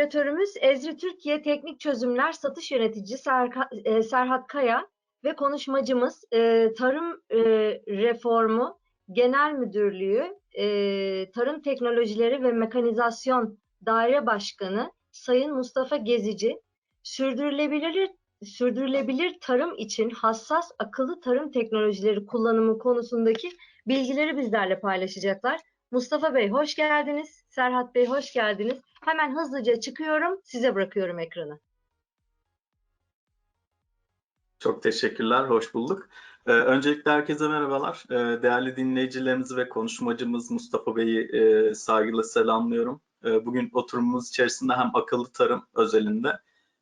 Moderatörümüz Ezri Türkiye Teknik Çözümler Satış Yöneticisi Serka- e, Serhat Kaya ve konuşmacımız e, Tarım e, Reformu Genel Müdürlüğü Tarım Teknolojileri ve Mekanizasyon Daire Başkanı Sayın Mustafa Gezici, sürdürülebilir sürdürülebilir tarım için hassas akıllı tarım teknolojileri kullanımı konusundaki bilgileri bizlerle paylaşacaklar. Mustafa Bey hoş geldiniz. Serhat Bey hoş geldiniz. Hemen hızlıca çıkıyorum. Size bırakıyorum ekranı. Çok teşekkürler, hoş bulduk. Ee, öncelikle herkese merhabalar. Ee, değerli dinleyicilerimizi ve konuşmacımız Mustafa Bey'i e, saygıyla selamlıyorum. Ee, bugün oturumumuz içerisinde hem akıllı tarım özelinde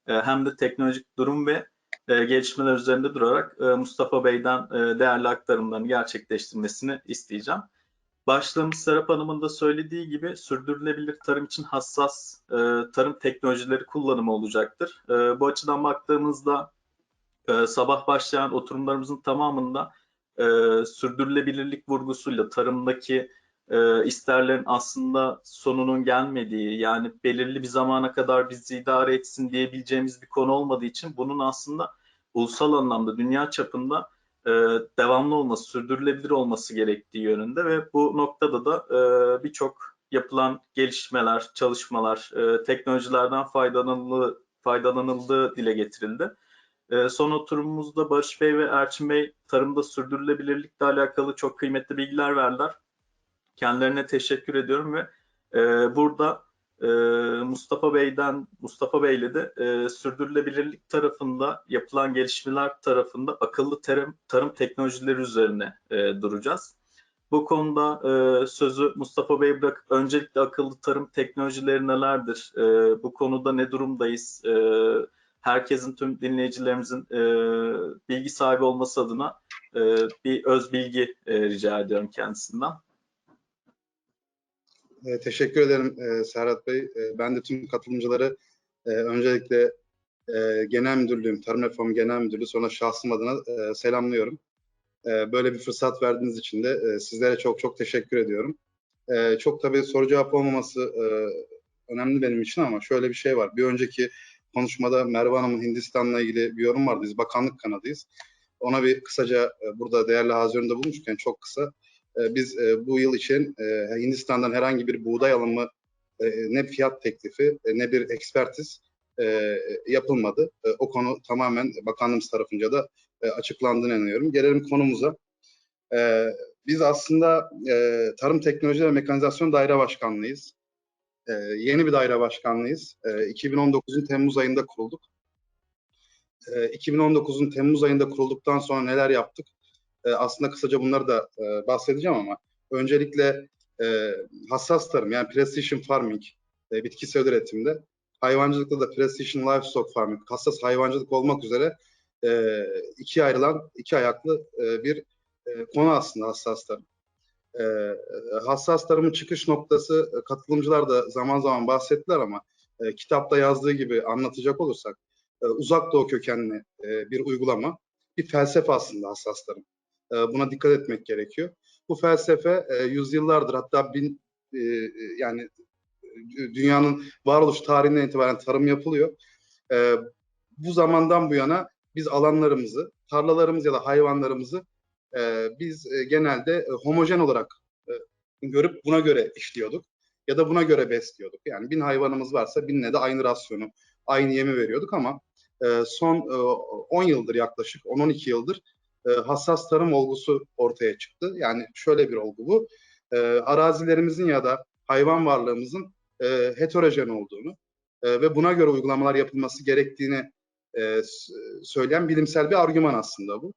e, hem de teknolojik durum ve e, gelişmeler üzerinde durarak e, Mustafa Bey'den e, değerli aktarımlarını gerçekleştirmesini isteyeceğim. Başlığımız Serap Hanım'ın da söylediği gibi sürdürülebilir tarım için hassas e, tarım teknolojileri kullanımı olacaktır. E, bu açıdan baktığımızda e, sabah başlayan oturumlarımızın tamamında e, sürdürülebilirlik vurgusuyla tarımdaki e, isterlerin aslında sonunun gelmediği yani belirli bir zamana kadar bizi idare etsin diyebileceğimiz bir konu olmadığı için bunun aslında ulusal anlamda dünya çapında e, devamlı olması, sürdürülebilir olması gerektiği yönünde ve bu noktada da e, birçok yapılan gelişmeler, çalışmalar, e, teknolojilerden faydalanıldığı, faydalanıldığı dile getirildi. E, son oturumumuzda Barış Bey ve Erçin Bey tarımda sürdürülebilirlikle alakalı çok kıymetli bilgiler verdiler. Kendilerine teşekkür ediyorum ve e, burada e, Mustafa Bey'den Mustafa Bey'le de e, sürdürülebilirlik tarafında yapılan gelişmeler tarafında akıllı tarım, tarım teknolojileri üzerine e, duracağız. Bu konuda e, sözü Mustafa Bey bırakıp öncelikle akıllı tarım teknolojileri nelerdir? E, bu konuda ne durumdayız? E, herkesin tüm dinleyicilerimizin e, bilgi sahibi olması adına e, bir öz bilgi e, rica ediyorum kendisinden. E, teşekkür ederim e, Serhat Bey. E, ben de tüm katılımcıları e, öncelikle e, Genel Müdürlüğüm, Tarım Reformu Genel Müdürlüğü sonra şahsım adına e, selamlıyorum. E, böyle bir fırsat verdiğiniz için de e, sizlere çok çok teşekkür ediyorum. E, çok tabii soru cevap olmaması e, önemli benim için ama şöyle bir şey var. Bir önceki konuşmada Merve Hanım'ın Hindistan'la ilgili bir yorum vardı. Biz bakanlık kanadıyız. Ona bir kısaca e, burada değerli hazırında bulmuşken çok kısa e, biz e, bu yıl için e, Hindistan'dan herhangi bir buğday alımı e, ne fiyat teklifi ne bir ekspertiz yapılmadı. O konu tamamen bakanlığımız tarafınca da açıklandığını inanıyorum. Gelelim konumuza. Biz aslında Tarım Teknoloji ve Mekanizasyon Daire Başkanlığıyız. Yeni bir daire başkanlığıyız. E, 2019'un Temmuz ayında kurulduk. E, 2019'un Temmuz ayında kurulduktan sonra neler yaptık? E, aslında kısaca bunları da e, bahsedeceğim ama öncelikle e, hassas tarım yani precision farming e, bitkisel üretimde hayvancılıkta da precision livestock farming hassas hayvancılık olmak üzere e, ikiye ayrılan iki ayaklı e, bir e, konu aslında hassas tarım. E, hassas tarımın çıkış noktası e, katılımcılar da zaman zaman bahsettiler ama e, kitapta yazdığı gibi anlatacak olursak e, uzak doğu kökenli e, bir uygulama bir felsefe aslında hassas tarım. E, buna dikkat etmek gerekiyor. Bu felsefe e, yüzyıllardır hatta bin e, yani dünyanın varoluş tarihinden itibaren tarım yapılıyor. Bu zamandan bu yana biz alanlarımızı, tarlalarımız ya da hayvanlarımızı biz genelde homojen olarak görüp buna göre işliyorduk ya da buna göre besliyorduk. Yani bin hayvanımız varsa binle de aynı rasyonu, aynı yemi veriyorduk ama son e, 10 yıldır yaklaşık 10-12 yıldır e, hassas tarım olgusu ortaya çıktı. Yani şöyle bir olgu bu. E, arazilerimizin ya da hayvan varlığımızın e, heterojen olduğunu e, ve buna göre uygulamalar yapılması gerektiğini e, söyleyen bilimsel bir argüman aslında bu.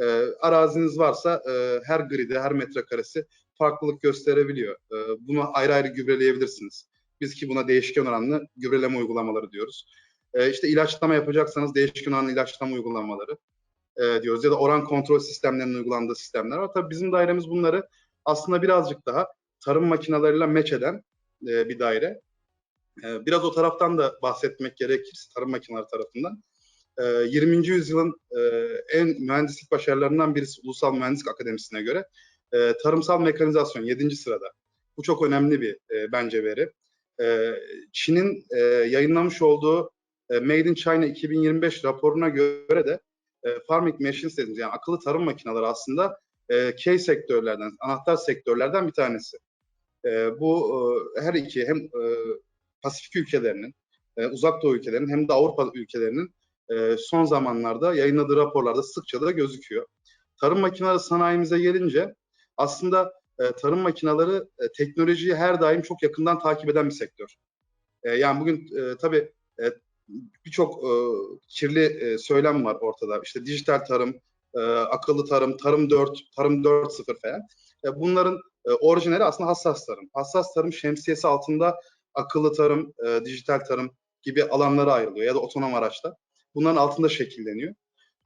E, araziniz varsa e, her gridi, her metrekaresi farklılık gösterebiliyor. E, bunu ayrı ayrı gübreleyebilirsiniz. Biz ki buna değişken oranlı gübreleme uygulamaları diyoruz. E, işte ilaçlama yapacaksanız değişken oranlı ilaçlama uygulamaları e, diyoruz. Ya da oran kontrol sistemlerinin uygulandığı sistemler var. Tabii bizim dairemiz bunları aslında birazcık daha tarım makinalarıyla meç eden e, bir daire. E, biraz o taraftan da bahsetmek gerekirse tarım makineleri tarafından. E, 20. yüzyılın e, en mühendislik başarılarından birisi Ulusal Mühendislik Akademisi'ne göre e, tarımsal mekanizasyon 7. sırada. Bu çok önemli bir e, bence veri. e, Çin'in e, yayınlamış olduğu e, Made in China 2025 raporuna göre de e, farming machines dediğimiz yani akıllı tarım makineleri aslında e, key sektörlerden, anahtar sektörlerden bir tanesi. E, bu e, her iki hem e, Pasifik ülkelerinin, e, Uzak Doğu ülkelerinin hem de Avrupa ülkelerinin e, son zamanlarda yayınladığı raporlarda sıkça da gözüküyor. Tarım makineleri sanayimize gelince aslında e, tarım makineleri e, teknolojiyi her daim çok yakından takip eden bir sektör. E, yani bugün e, tabii e, birçok e, kirli e, söylem var ortada. İşte dijital tarım, e, akıllı tarım, tarım 4, tarım 4.0 falan. E, bunların e, orijinali aslında hassas tarım. Hassas tarım şemsiyesi altında akıllı tarım, e, dijital tarım gibi alanlara ayrılıyor ya da otonom araçlar. Bunların altında şekilleniyor.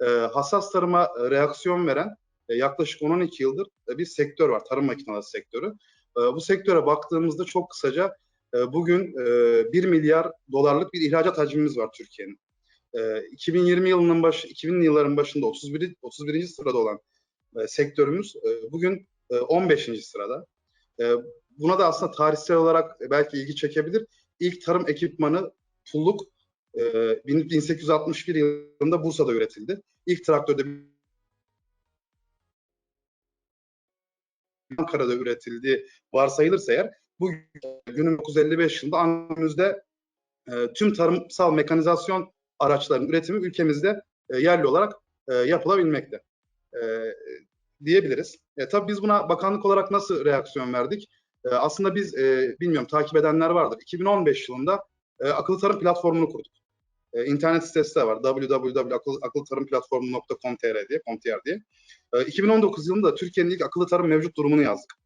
E, hassas tarıma e, reaksiyon veren e, yaklaşık 10-12 yıldır e, bir sektör var, tarım makineleri sektörü. E, bu sektöre baktığımızda çok kısaca e, bugün e, 1 milyar dolarlık bir ihracat hacmimiz var Türkiye'nin. E, 2020 yılının baş, 2000'li yılların başında 31 31. sırada olan e, sektörümüz e, bugün e, 15. sırada. E, buna da aslında tarihsel olarak belki ilgi çekebilir. İlk tarım ekipmanı pulluk e, 1861 yılında Bursa'da üretildi. İlk traktörde Ankara'da üretildiği varsayılırsa eğer bu günün 1955 yılında Ankara'mızda e, tüm tarımsal mekanizasyon araçlarının üretimi ülkemizde e, yerli olarak e, yapılabilmekte e, diyebiliriz. E, tabii biz buna bakanlık olarak nasıl reaksiyon verdik? E, aslında biz e, bilmiyorum takip edenler vardır. 2015 yılında e, akıllı tarım platformunu kurduk. E, internet sitesi de var. www.akıllıtarımplatformu.com.tr diye, diye. E, 2019 yılında Türkiye'nin ilk akıllı tarım mevcut durumunu yazdık.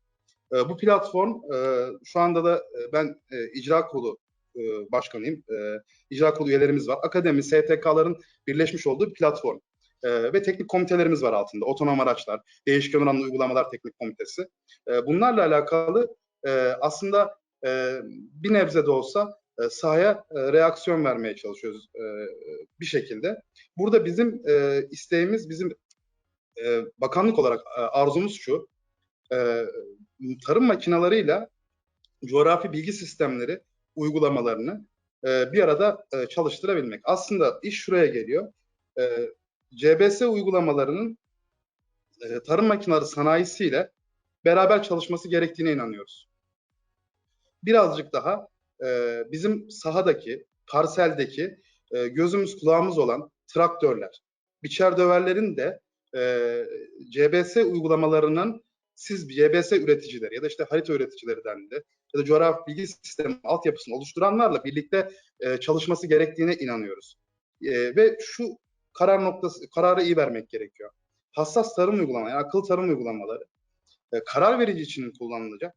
E, bu platform e, şu anda da e, ben e, icra kurulu e, başkanıyım. E, icra kurulu üyelerimiz var. Akademi, STK'ların birleşmiş olduğu bir platform. E, ve teknik komitelerimiz var altında. Otonom araçlar, değişken oranlı uygulamalar teknik komitesi. E, bunlarla alakalı e, aslında e, bir nebze de olsa e, sahaya e, reaksiyon vermeye çalışıyoruz e, bir şekilde. Burada bizim e, isteğimiz, bizim e, bakanlık olarak e, arzumuz şu, e, tarım makinalarıyla coğrafi bilgi sistemleri uygulamalarını e, bir arada e, çalıştırabilmek. Aslında iş şuraya geliyor. E, CBS uygulamalarının e, tarım makineleri sanayisiyle beraber çalışması gerektiğine inanıyoruz. Birazcık daha e, bizim sahadaki, parseldeki e, gözümüz kulağımız olan traktörler, biçer döverlerin de e, CBS uygulamalarının siz CBS üreticileri ya da işte harita üreticileri dendi ya da coğrafi bilgi sistemi altyapısını oluşturanlarla birlikte e, çalışması gerektiğine inanıyoruz. E, ve şu karar noktası, kararı iyi vermek gerekiyor. Hassas tarım uygulamaları, yani akıllı tarım uygulamaları e, karar verici için kullanılacak?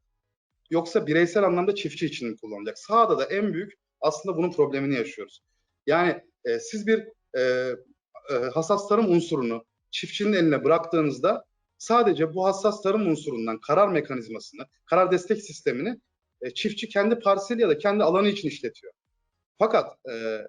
Yoksa bireysel anlamda çiftçi için kullanılacak? Sahada da en büyük aslında bunun problemini yaşıyoruz. Yani e, siz bir e, e, hassas tarım unsurunu çiftçinin eline bıraktığınızda sadece bu hassas tarım unsurundan karar mekanizmasını, karar destek sistemini e, çiftçi kendi parseli ya da kendi alanı için işletiyor. Fakat e,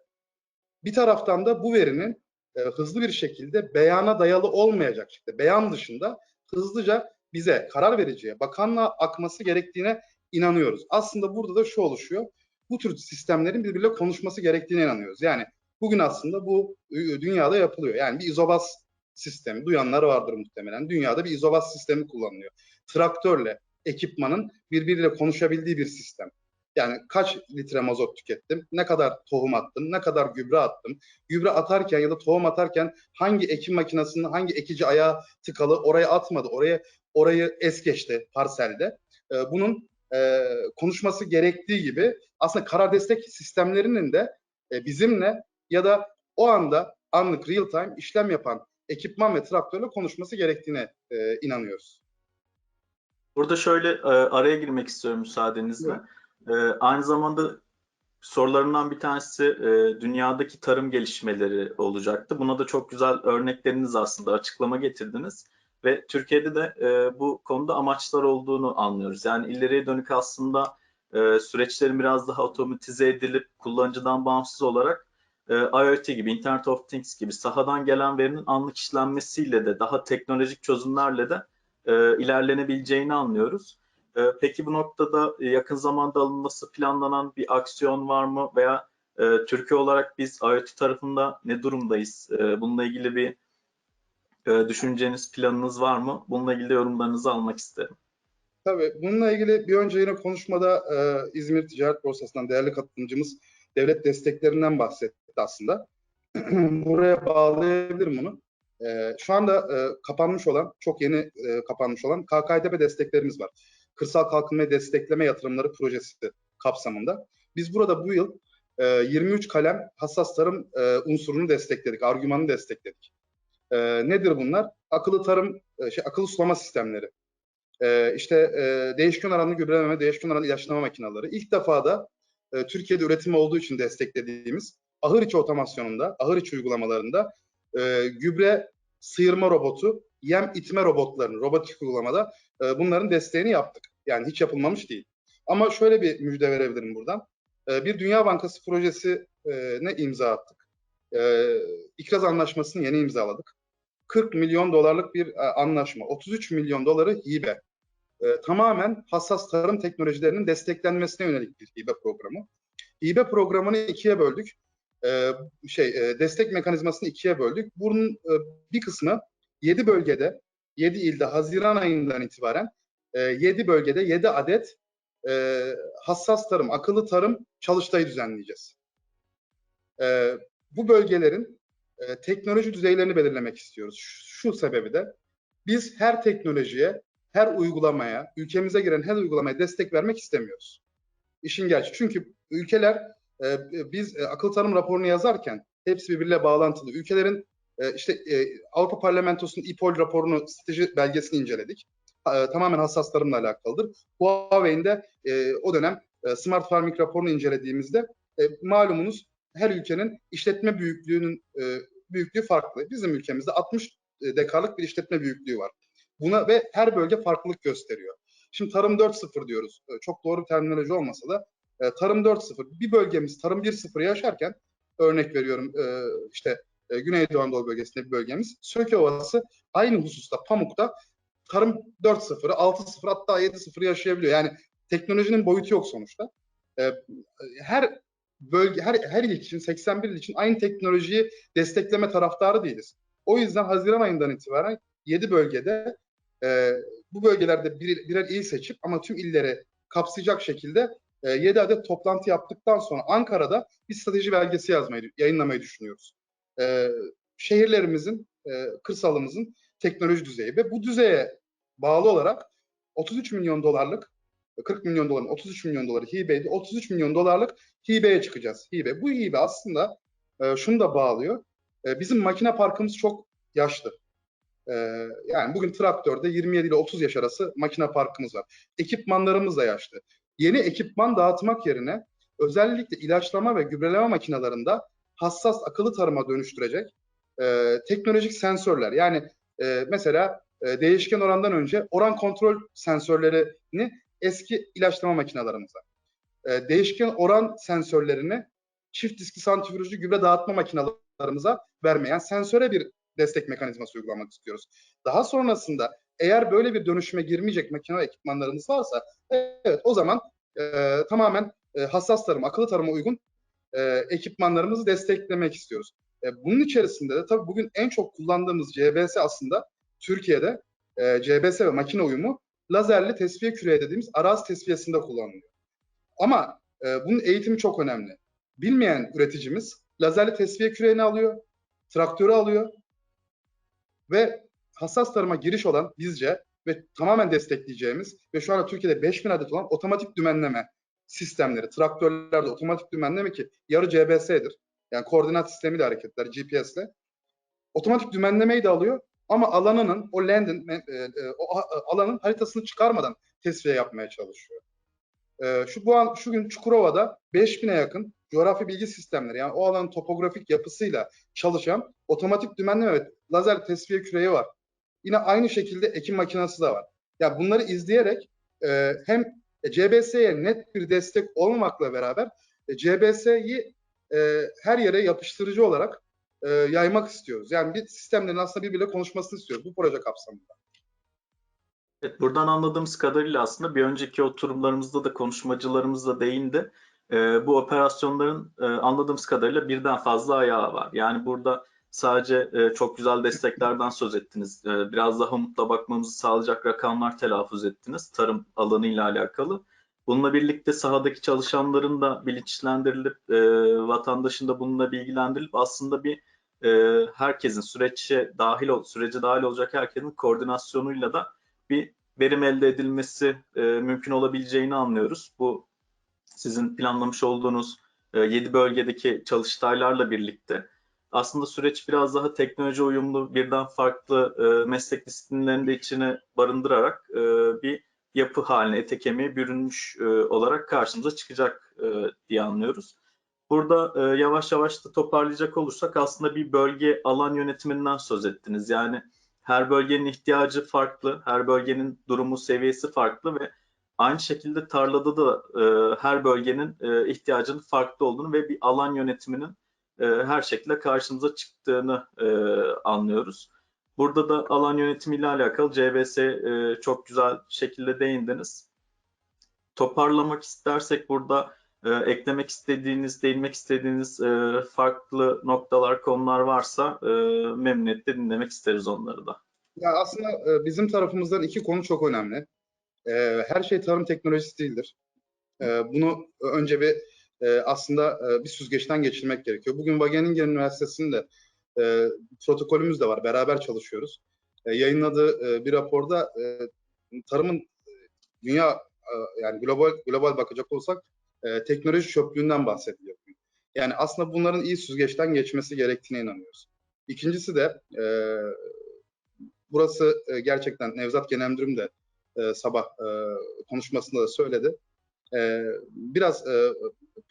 bir taraftan da bu verinin e, hızlı bir şekilde beyana dayalı olmayacak şekilde, beyan dışında hızlıca bize karar vericiye, bakanlığa akması gerektiğine inanıyoruz. Aslında burada da şu oluşuyor. Bu tür sistemlerin birbiriyle konuşması gerektiğine inanıyoruz. Yani bugün aslında bu dünyada yapılıyor. Yani bir izobas sistemi, duyanlar vardır muhtemelen. Dünyada bir izobas sistemi kullanılıyor. Traktörle ekipmanın birbiriyle konuşabildiği bir sistem. Yani kaç litre mazot tükettim, ne kadar tohum attım, ne kadar gübre attım. Gübre atarken ya da tohum atarken hangi ekim makinesinin hangi ekici ayağı tıkalı oraya atmadı, oraya orayı es geçti parselde. E, bunun e, konuşması gerektiği gibi aslında karar destek sistemlerinin de e, bizimle ya da o anda anlık real time işlem yapan ekipman ve traktörle konuşması gerektiğine e, inanıyoruz. Burada şöyle e, araya girmek istiyorum müsaadenizle. E, aynı zamanda sorularımdan bir tanesi e, dünyadaki tarım gelişmeleri olacaktı. Buna da çok güzel örnekleriniz aslında açıklama getirdiniz. Ve Türkiye'de de e, bu konuda amaçlar olduğunu anlıyoruz. Yani ileriye dönük aslında e, süreçlerin biraz daha otomatize edilip kullanıcıdan bağımsız olarak e, IoT gibi, Internet of Things gibi sahadan gelen verinin anlık işlenmesiyle de daha teknolojik çözümlerle de e, ilerlenebileceğini anlıyoruz. E, peki bu noktada e, yakın zamanda alınması planlanan bir aksiyon var mı veya e, Türkiye olarak biz IoT tarafında ne durumdayız? E, bununla ilgili bir e, düşünceniz, planınız var mı? Bununla ilgili yorumlarınızı almak isterim. Tabii bununla ilgili bir önce yine konuşmada e, İzmir Ticaret Borsası'ndan değerli katılımcımız devlet desteklerinden bahsetti aslında. Buraya bağlayabilirim bunu. E, şu anda e, kapanmış olan, çok yeni e, kapanmış olan KKTP desteklerimiz var. Kırsal Kalkınmayı Destekleme Yatırımları Projesi kapsamında. Biz burada bu yıl e, 23 kalem hassas tarım e, unsurunu destekledik, argümanı destekledik. E, nedir bunlar? Akıllı tarım, e, şey, akıllı sulama sistemleri, e, işte e, değişken oranlı gübreleme, değişken oranlı ilaçlama makineleri. İlk defa da e, Türkiye'de üretimi olduğu için desteklediğimiz ahır içi otomasyonunda, ahır içi uygulamalarında e, gübre sıyırma robotu, yem itme robotlarını, robotik uygulamada e, bunların desteğini yaptık. Yani hiç yapılmamış değil. Ama şöyle bir müjde verebilirim buradan. E, bir Dünya Bankası projesi e, ne imza attık. E, İkraz Anlaşması'nı yeni imzaladık. 40 milyon dolarlık bir e, anlaşma. 33 milyon doları hibe. E, tamamen hassas tarım teknolojilerinin desteklenmesine yönelik bir hibe programı. Hibe programını ikiye böldük. E, şey e, destek mekanizmasını ikiye böldük. Bunun e, bir kısmı 7 bölgede, 7 ilde Haziran ayından itibaren e, 7 bölgede 7 adet hassas tarım, akıllı tarım çalıştayı düzenleyeceğiz. Bu bölgelerin teknoloji düzeylerini belirlemek istiyoruz. Şu, sebebi de biz her teknolojiye, her uygulamaya, ülkemize giren her uygulamaya destek vermek istemiyoruz. İşin gerçeği. Çünkü ülkeler e, biz e, akıl tarım raporunu yazarken hepsi birbiriyle bağlantılı. Ülkelerin e, işte e, Avrupa Parlamentosu'nun İPOL raporunu, strateji belgesini inceledik. Tamamen hassas tarımla alakalıdır. Huawei'in de o dönem Smart Farming raporunu incelediğimizde malumunuz her ülkenin işletme büyüklüğünün büyüklüğü farklı. Bizim ülkemizde 60 dekarlık bir işletme büyüklüğü var. Buna ve her bölge farklılık gösteriyor. Şimdi tarım 4.0 diyoruz. Çok doğru bir terminoloji olmasa da e, tarım 4.0. Bir bölgemiz tarım 1.0 yaşarken örnek veriyorum e, işte e, Güneydoğu Anadolu bölgesinde bir bölgemiz. Söke Ovası aynı hususta Pamuk'ta tarım 4.0'ı 6.0 hatta 7.0 yaşayabiliyor. Yani teknolojinin boyutu yok sonuçta. Her bölge her, her il için 81 il için aynı teknolojiyi destekleme taraftarı değiliz. O yüzden Haziran ayından itibaren 7 bölgede e, bu bölgelerde bir, birer il seçip ama tüm illeri kapsayacak şekilde e, 7 adet toplantı yaptıktan sonra Ankara'da bir strateji belgesi yazmayı, yayınlamayı düşünüyoruz. E, şehirlerimizin, e, kırsalımızın teknoloji düzeyi ve bu düzeye bağlı olarak 33 milyon dolarlık 40 milyon doların 33 milyon doları hibeydi. 33 milyon dolarlık hibeye çıkacağız. Hibe. Bu hibe aslında e, şunu da bağlıyor. E, bizim makine parkımız çok yaşlı. E, yani bugün traktörde 27 ile 30 yaş arası makine parkımız var. Ekipmanlarımız da yaşlı. Yeni ekipman dağıtmak yerine özellikle ilaçlama ve gübreleme makinelerinde hassas akıllı tarıma dönüştürecek e, teknolojik sensörler. Yani e, mesela e, değişken orandan önce oran kontrol sensörlerini eski ilaçlama makinelerimize. E, değişken oran sensörlerini çift diskli santrifüjlü gübre dağıtma makinelerimize vermeyen sensöre bir destek mekanizması uygulamak istiyoruz. Daha sonrasında eğer böyle bir dönüşüme girmeyecek makine ekipmanlarımız varsa evet o zaman e, tamamen e, hassas tarım, akıllı tarıma uygun e, ekipmanlarımızı desteklemek istiyoruz. E, bunun içerisinde de tabii bugün en çok kullandığımız CBS aslında Türkiye'de e, CBS ve makine uyumu lazerli tesviye küreği dediğimiz arazi tesviyesinde kullanılıyor. Ama e, bunun eğitimi çok önemli. Bilmeyen üreticimiz lazerli tesviye küreğini alıyor, traktörü alıyor ve hassas tarıma giriş olan bizce ve tamamen destekleyeceğimiz ve şu anda Türkiye'de 5000 adet olan otomatik dümenleme sistemleri, traktörlerde otomatik dümenleme ki yarı CBS'dir. Yani koordinat sistemiyle hareketler, GPS'le. Otomatik dümenlemeyi de alıyor ama alanının, o land'in, e, e, o alanın haritasını çıkarmadan tesviye yapmaya çalışıyor. E, şu bu an şu gün Çukurova'da 5000'e yakın coğrafi bilgi sistemleri yani o alanın topografik yapısıyla çalışan otomatik dümenleme ve lazer tesviye küreği var. Yine aynı şekilde ekim makinesi de var. Ya bunları izleyerek e, hem CBS'ye net bir destek olmamakla beraber e, CBS'yi e, her yere yapıştırıcı olarak e, yaymak istiyoruz. Yani bir sistemlerin aslında birbiriyle konuşmasını istiyoruz bu proje kapsamında. Evet, buradan anladığımız kadarıyla aslında bir önceki oturumlarımızda da konuşmacılarımız da değindi. Ee, bu operasyonların e, anladığımız kadarıyla birden fazla ayağı var. Yani burada sadece e, çok güzel desteklerden söz ettiniz. E, biraz daha umutla bakmamızı sağlayacak rakamlar telaffuz ettiniz tarım alanıyla alakalı. Bununla birlikte sahadaki çalışanların da bilinçlendirilip, e, vatandaşın da bununla bilgilendirilip aslında bir e, herkesin süreçe dahil ol, sürece dahil olacak herkesin koordinasyonuyla da bir verim elde edilmesi e, mümkün olabileceğini anlıyoruz. Bu sizin planlamış olduğunuz e, 7 bölgedeki çalıştaylarla birlikte aslında süreç biraz daha teknoloji uyumlu, birden farklı e, meslek disiplinlerini de içine barındırarak e, bir yapı haline, ete kemiğe bürünmüş e, olarak karşımıza çıkacak e, diye anlıyoruz. Burada e, yavaş yavaş da toparlayacak olursak aslında bir bölge alan yönetiminden söz ettiniz. Yani her bölgenin ihtiyacı farklı, her bölgenin durumu, seviyesi farklı ve aynı şekilde tarlada da e, her bölgenin e, ihtiyacının farklı olduğunu ve bir alan yönetiminin e, her şekilde karşımıza çıktığını e, anlıyoruz. Burada da alan yönetimiyle alakalı CBS e, çok güzel şekilde değindiniz. Toparlamak istersek burada e, eklemek istediğiniz, değinmek istediğiniz e, farklı noktalar, konular varsa e, memnuniyetle dinlemek isteriz onları da. Ya aslında e, bizim tarafımızdan iki konu çok önemli. E, Her şey tarım teknolojisi değildir. E, Bunu önce bir e, aslında e, bir süzgeçten geçirmek gerekiyor. Bugün Wageningen Üniversitesi'nde e, protokolümüz de var. Beraber çalışıyoruz. E, Yayınladığı e, bir raporda e, tarımın e, dünya e, yani global global bakacak olsak e, teknoloji çöplüğünden bahsediliyor. Yani aslında bunların iyi süzgeçten geçmesi gerektiğine inanıyoruz. İkincisi de e, burası e, gerçekten Nevzat Genel Müdürüm de e, sabah e, konuşmasında da söyledi. E, biraz e,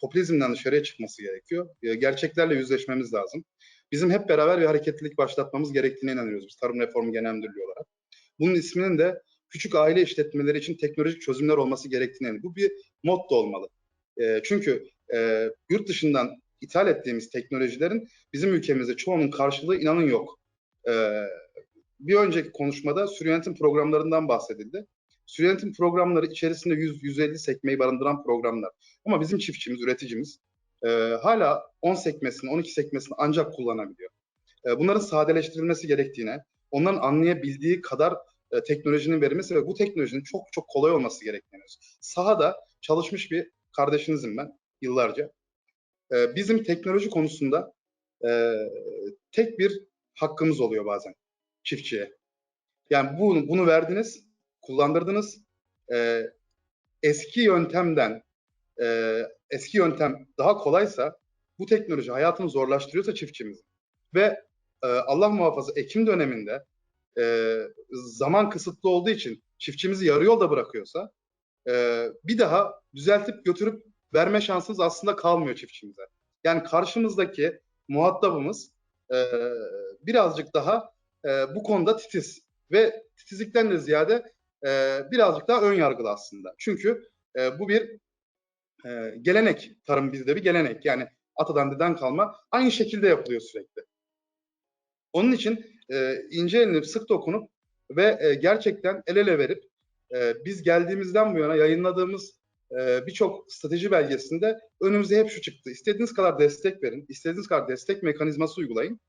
popülizmden dışarıya çıkması gerekiyor. E, gerçeklerle yüzleşmemiz lazım. Bizim hep beraber bir hareketlilik başlatmamız gerektiğine inanıyoruz biz Tarım Reformu Genel Müdürlüğü olarak. Bunun isminin de küçük aile işletmeleri için teknolojik çözümler olması gerektiğine inanıyoruz. Bu bir motto olmalı. E, çünkü e, yurt dışından ithal ettiğimiz teknolojilerin bizim ülkemizde çoğunun karşılığı inanın yok. E, bir önceki konuşmada sürü yönetim programlarından bahsedildi. Yönetim programları içerisinde 100-150 sekmeyi barındıran programlar. Ama bizim çiftçimiz, üreticimiz e, hala 10 sekmesini, 12 sekmesini ancak kullanabiliyor. E, bunların sadeleştirilmesi gerektiğine, onların anlayabildiği kadar e, teknolojinin verilmesi ve bu teknolojinin çok çok kolay olması gerektiğini. Sahada çalışmış bir kardeşinizim ben yıllarca. E, bizim teknoloji konusunda e, tek bir hakkımız oluyor bazen çiftçiye. Yani bunu, bunu verdiniz, kullandırdınız. E, eski yöntemden, e, eski yöntem daha kolaysa bu teknoloji hayatını zorlaştırıyorsa çiftçimizin ve e, Allah muhafaza Ekim döneminde e, zaman kısıtlı olduğu için çiftçimizi yarı yolda bırakıyorsa e, bir daha düzeltip götürüp verme şansınız aslında kalmıyor çiftçimize. Yani karşımızdaki muhatabımız e, birazcık daha e, bu konuda titiz ve titizlikten de ziyade e, birazcık daha ön yargılı aslında. Çünkü e, bu bir e, gelenek, tarım bizde bir gelenek. Yani atadan deden kalma aynı şekilde yapılıyor sürekli. Onun için e, ince elinip sık dokunup ve e, gerçekten el ele verip e, biz geldiğimizden bu yana yayınladığımız e, birçok strateji belgesinde önümüze hep şu çıktı. İstediğiniz kadar destek verin, istediğiniz kadar destek mekanizması uygulayın.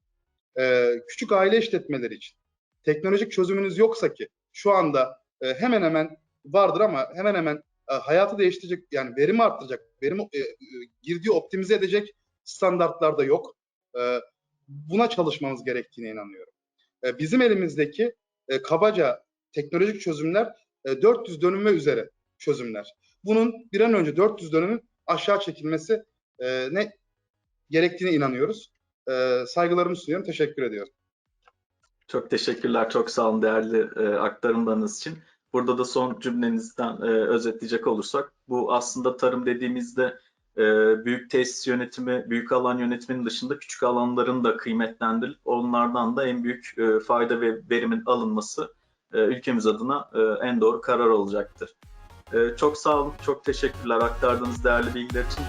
E, küçük aile işletmeleri için teknolojik çözümünüz yoksa ki şu anda e, hemen hemen vardır ama hemen hemen e, hayatı değiştirecek yani verimi arttıracak, verimi e, e, girdiği optimize edecek standartlarda yok. E, buna çalışmamız gerektiğine inanıyorum. E, bizim elimizdeki e, kabaca teknolojik çözümler e, 400 dönüm ve üzeri çözümler. Bunun bir an önce 400 dönümün aşağı çekilmesi e, ne gerektiğine inanıyoruz. E, saygılarımı sunuyorum. Teşekkür ediyorum. Çok teşekkürler, çok sağ olun değerli e, aktarımlarınız için. Burada da son cümlenizden e, özetleyecek olursak, bu aslında tarım dediğimizde e, büyük tesis yönetimi, büyük alan yönetiminin dışında küçük alanların da kıymetlendirilip onlardan da en büyük e, fayda ve verimin alınması e, ülkemiz adına e, en doğru karar olacaktır. E, çok sağ olun, çok teşekkürler aktardığınız değerli bilgiler için.